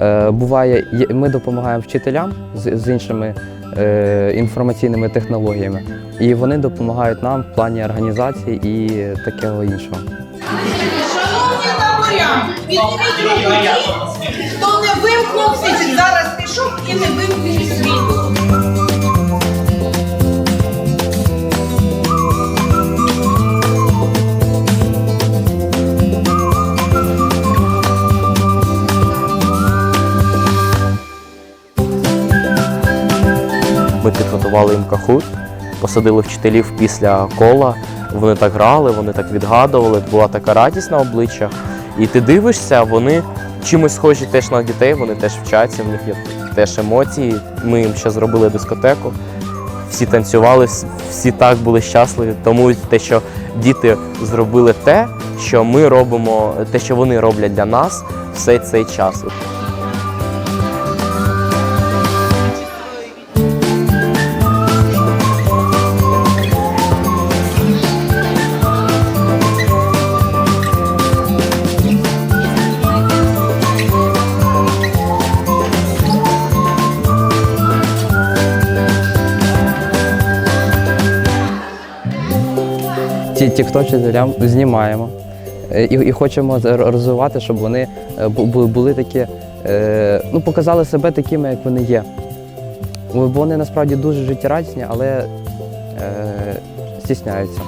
Е, Буває, ми допомагаємо вчителям з, з іншими е, інформаційними технологіями, і вони допомагають нам в плані організації і такого іншого. Шановні таборя, підніміть руки хто Ми їм кахут, посадили вчителів після кола. Вони так грали, вони так відгадували, була така радість на обличчях. І ти дивишся, вони чимось схожі теж на дітей, вони теж вчаться, в них є теж емоції. Ми їм ще зробили дискотеку. Всі танцювали, всі так були щасливі. Тому те, що діти зробили те, що ми робимо, те, що вони роблять для нас все цей час. Ті, ті хто вчителям знімаємо е, і, і хочемо розвивати, щоб вони е, бу- бу- були такі, е, ну, показали себе такими, як вони є. Бо Вони насправді дуже життєрадісні, але е, стісняються.